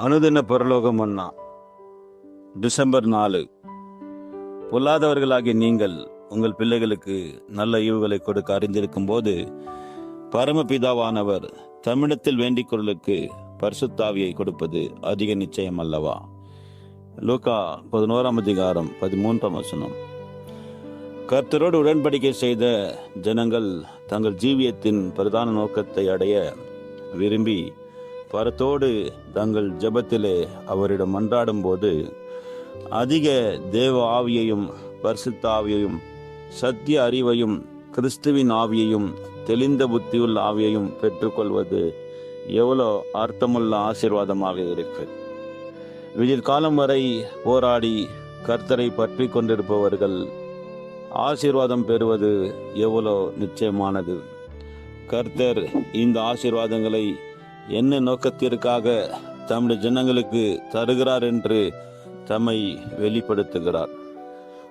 அனுதின பரலோகம் அண்ணா டிசம்பர் நாலு. பொல்லாதவர்களாகிய நீங்கள் உங்கள் பிள்ளைகளுக்கு நல்ல ஈவுகளை கொடுக்க அறிந்திருக்கும் போது பரமபிதாவானவர் தமிழத்தில் வேண்டிக் குரலுக்கு பரிசுத்தாவியை கொடுப்பது அதிக நிச்சயம் அல்லவா? லூகா பதினோராம் அதிகாரம் பதிமூன்றாம் வசனம். கர்த்தரோடு உடன்படிக்கை செய்த ஜனங்கள் தங்கள் ஜீவியத்தின் பிரதான நோக்கத்தை அடைய விரும்பி பரத்தோடு தங்கள் ஜெபத்திலே அவரிடம் மன்றாடும் போது அதிக தேவ ஆவியையும் பரிசுத்த ஆவியையும் சத்திய அறிவையும் கிறிஸ்துவின் ஆவியையும் தெளிந்த புத்தியுள்ள ஆவியையும் பெற்றுக்கொள்வது எவ்வளோ அர்த்தமுள்ள ஆசீர்வாதமாக இருக்கு. விடியற் காலம் வரை போராடி கர்த்தரை பற்றி கொண்டிருப்பவர்கள் ஆசீர்வாதம் பெறுவது எவ்வளோ நிச்சயமானது. கர்த்தர் இந்த ஆசீர்வாதங்களை என்ன நோக்கத்திற்காக தம்முடைய ஜனங்களுக்கு தருகிறார் என்று தம்மை வெளிப்படுத்துகிறார்.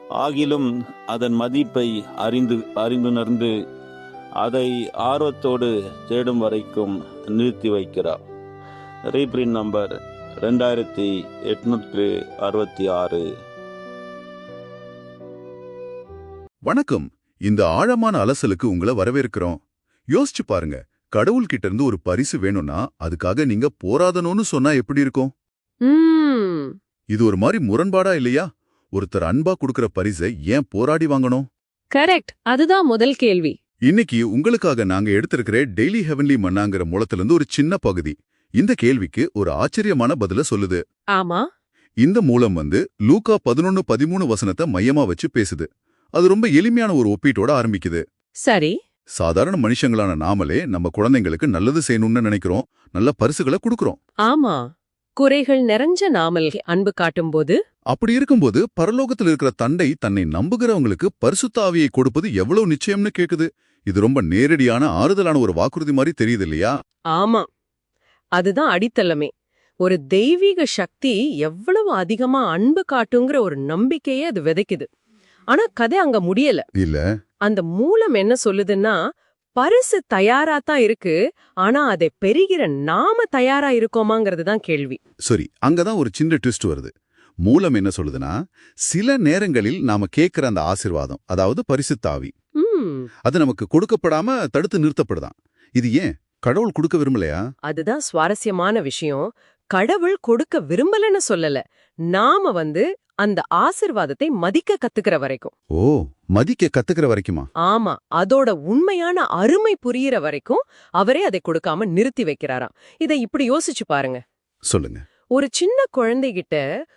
ஆகிலும் அதன் மதிப்பை அறிந்து அறிந்துணர்ந்து அதை ஆர்வத்தோடு தேடும் வரைக்கும் நிறுத்தி வைக்கிறார். ரீப்ரின் நம்பர் ரெண்டாயிரத்தி எட்நூற்று அறுபத்தி ஆறு. வணக்கம். இந்த ஆழமான அலசலுக்கு உங்களை வரவேற்கிறோம். யோசிச்சு பாருங்க. கடவுள்கிட்ட இருந்து ஒரு பரிசு வேணும்னா அதுக்காக நீங்க போராடணும்னு சொன்னா எப்படி இருக்கும்? இது ஒரு மாதிரி முரண்பாடா இல்லையா? ஒருத்தர் அன்பா கொடுக்கற பரிசை ஏன் போராடி வாங்கணும்? கரெக்ட். அதுதான் முதல் கேள்வி. இன்னைக்கு உங்களுக்காக நாங்க எடுத்திருக்கிற டெய்லி ஹெவன்லி மண்ணாங்கிற மூலத்திலிருந்து ஒரு சின்ன பகுதி. இந்த கேள்விக்கு ஒரு ஆச்சரியமான பதில சொல்லுது. ஆமா. இந்த மூலம் வந்து லூக்கா பதினொன்னு பதிமூணு வசனத்தை மையமா வச்சு பேசுது. அது ரொம்ப எளிமையான ஒரு ஒப்பீட்டோட ஆரம்பிக்குது. சரி. சாதாரண மனுஷங்களான நாமளே நம்ம குழந்தைங்களுக்கு நல்லது செய்யணும்னு நினைக்கிறோம். நல்ல பரிசுகளை கொடுக்கறோம். ஆமா. குறைகள் நிறைஞ்ச நாமல் அன்பு காட்டும்போது? அப்படி இருக்கும்போது பரலோகத்தில் இருக்கிற தண்டை தன்னை நம்புகிறவங்களுக்கு பரிசுத்தாவியை கொடுப்பது எவ்வளவு நிச்சயம்னு கேக்குது. இது ரொம்ப நேரடியான ஆறுதலான ஒரு வாக்குறுதி மாதிரி தெரியுது இல்லையா? ஆமா. அதுதான் அடித்தளமே. ஒரு தெய்வீக சக்தி எவ்வளவு அதிகமா அன்பு காட்டுங்கிற ஒரு நம்பிக்கையே அது விதைக்குது. ஆனா கதை அங்க முடியல. இல்ல. அந்த மூலம் என்ன சொல்லுதுன்னா பரிசு தயாரா தான் இருக்கு ஆனா அதை பெறுகிற நாம தயாரா இருக்கோமாங்கிறது தான் கேள்வி. சரி அங்கதான் ஒரு சின்ன ட்விஸ்ட் வருது. மூலம் என்ன சொல்லுதுன்னா சில நேரங்களில் நாம கேட்கிற அந்த ஆசிர்வாதம் அதாவது பரிசுத்தாவி ம். அது நமக்கு கொடுக்கப்படாம தடுத்து நிறுத்தப்படுதான். இது ஏன்? கடவுள் கொடுக்க விரும்பலையா? அதுதான் சுவாரஸ்யமான விஷயம். கடவுள் கொடுக்க விரும்பலன்னு சொல்லல. நாம வந்து அந்த ஆசிர்வாதத்தை மதிக்க கத்துக்கிற வரைக்கும். ஓ மதிக்க கத்துக்கிற வரைக்குமா? ஆமா அதோட உண்மையான அருமை புரியிற வரைக்கும் அவரே அதை கொடுக்காம நிறுத்தி வைக்கிறாராம். இதை இப்படி யோசிச்சு பாருங்க. சொல்லுங்க. ஒரு சின்ன குழந்தைகிட்ட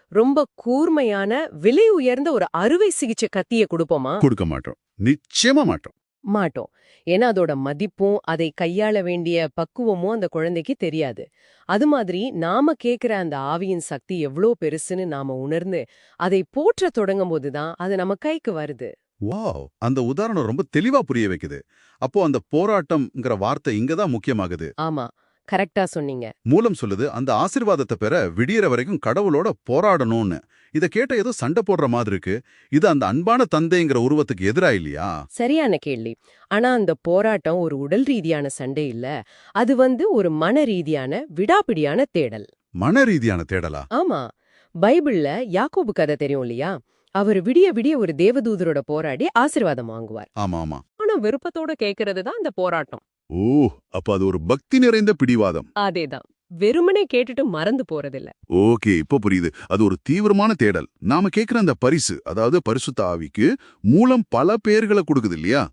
ரொம்ப கூர்மையான விலை உயர்ந்த ஒரு அறுவை சிகிச்சை கத்திய கொடுப்போமா? கொடுக்க மாட்டோம். நிச்சயமா மாட்டோம். மாட்டோம். ஏன்னா அதோட மதிப்பும் அதை கையாள வேண்டிய பக்குவமும் அந்த குழந்தைக்கு தெரியாது. அது மாதிரி நாம கேக்குற அந்த ஆவியின் சக்தி எவ்ளோ பெருசுன்னு நாம உணர்ந்து அதை போற்ற தொடங்கும் போதுதான் அது நம்ம கைக்கு வருது. வாவ்! அந்த உதாரணம் ரொம்ப தெளிவா புரிய வைக்குது. அப்போ அந்த போராட்டம்ங்கிற வார்த்தை இங்கதான் முக்கியமாகுது. ஆமா. கரெக்டா சொன்னீங்க. மூலம் சொல்லுது அந்த ஆசிர்வாதத்தை பெற விடியற வரைக்கும் கடவுளோட போராடணும்னு. இத கேட்ட ஏதோ சண்டை போடுற மாதிரி இருக்கு. இது அந்த அன்பான தந்தைங்கிற உருவத்துக்கு எதிரா இல்லையா? சரியான கேள்வி. ஆனா அந்த போராட்டம் ஒரு உடல் ரீதியான சண்டை இல்ல. அது வந்து ஒரு மன ரீதியான விடாப்பிடியான தேடல். மன ரீதியான தேடலா? ஆமா. பைபிள்ல யாக்கோபு கதை தெரியும் இல்லையா? அவர் விடிய விடிய ஒரு தேவதூதரோட போராடி ஆசிர்வாதம் வாங்குவார். ஆமா ஆமா. ஆனா விருப்பத்தோட கேக்குறது தான் அந்த போராட்டம். ஓ அப்ப அது ஒரு பக்தி நிறைந்த பிடிவாதம். அதேதான். வெறுமனே கேட்டுட்டு மறந்து போறதில்ல. ஓகே இப்ப புரியுது. அது ஒரு தீவிரமான தேடல். நாம கேக்குற அந்த பரிசு அதாவது பரிசுத்த ஆவிக்கு மூலம் பல பெயர்களை கொடுக்குது இல்லையா?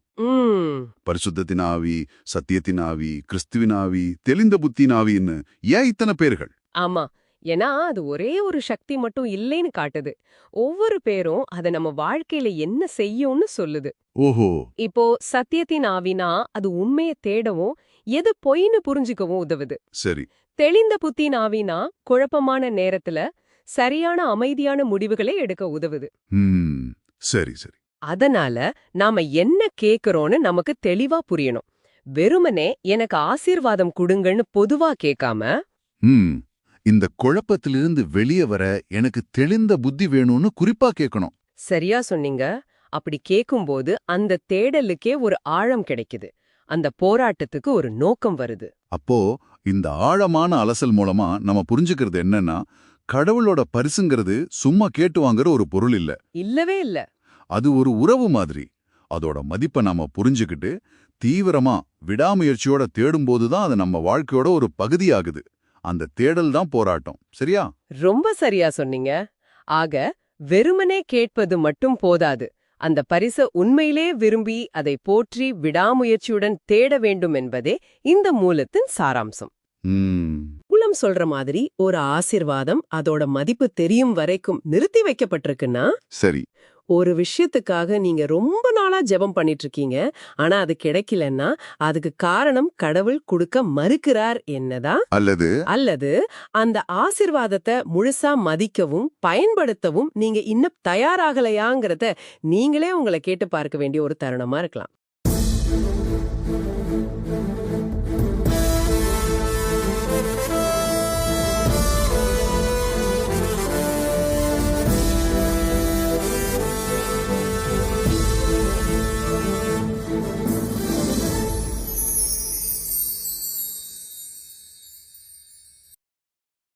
பரிசுத்தத்தின் ஆவி சத்தியத்தின் ஆவி கிறிஸ்துவின் ஆவி தெளிந்த புத்தின் ஆவின்னு ஏன் இத்தனை பேர்கள்? ஆமா. ஏன்னா அது ஒரே ஒரு சக்தி மட்டும் இல்லைன்னு காட்டுது. ஒவ்வொரு பேரும் அதை நம்ம வாழ்க்கையில என்ன செய்யும்னு சொல்லுது. ஓஹோ. இப்போ சத்தியத்தின் ஆவினா அது உண்மையை தேடவும் எது பொய்ன்னு புரிஞ்சுக்கவும் உதவுது. சரி. தெளிந்த புத்தின் ஆவினா குழப்பமான நேரத்துல சரியான அமைதியான முடிவுகளை எடுக்க உதவுது. சரி சரி. அதனால நாம என்ன கேக்குறோம்னு நமக்கு தெளிவா புரியணும். வெறுமனே எனக்கு ஆசீர்வாதம் கொடுங்கன்னு பொதுவா கேட்காம இந்த குழப்பத்திலிருந்து வெளியே வர எனக்கு தெளிந்த புத்தி வேணும்னு குறிப்பா கேட்கணும் சரியா சொன்னீங்க. அப்படி கேக்கும்போது அந்த தேடலுக்கே ஒரு ஆழம் கிடைக்குது. அந்த போராட்டத்துக்கு ஒரு நோக்கம் வருது. அப்போ இந்த ஆழமான அலசல் மூலமா நம்ம புரிஞ்சுக்கிறது என்னன்னா கடவுளோட பரிசுங்கிறது சும்மா கேட்டு வாங்குற ஒரு பொருள் இல்ல. இல்லவே இல்ல. அது ஒரு உறவு மாதிரி. அதோட மதிப்பை நாம புரிஞ்சுக்கிட்டு தீவிரமா விடாமுயற்சியோட தேடும்போது தான் அது நம்ம வாழ்க்கையோட ஒரு பகுதியாகுது. அந்த தேடல் தான் போராட்டம். சரியா? ரொம்ப சரியா சொன்னீங்க. ஆக வெறுமனே கேட்பது மட்டும் போதாது. அந்த பரிச உண்மையிலே விரும்பி அதை போற்றி விடாமுயற்சியுடன் தேட வேண்டும் என்பதே இந்த மூலத்தின் சாராம்சம். மூலம் சொல்ற மாதிரி ஒரு ஆசிர்வாதம் அதோட மதிப்பு தெரியும் வரைக்கும் நிறுத்தி வைக்கப்பட்டிருக்குன்னா சரி. ஒரு விஷயத்துக்காக நீங்க ரொம்ப நாளா ஜெபம் பண்ணிட்டு இருக்கீங்க ஆனா அது கிடைக்கலன்னா அதுக்கு காரணம் கடவுள் கொடுக்க மறுக்கிறார் என்னதான் அல்லது அல்லது அந்த ஆசிர்வாதத்தை முழுசா மதிக்கவும் பயன்படுத்தவும் நீங்க இன்னும் தயாராகலையாங்கிறத நீங்களே உங்களை கேட்டு பார்க்க வேண்டிய ஒரு தருணமா இருக்கலாம்.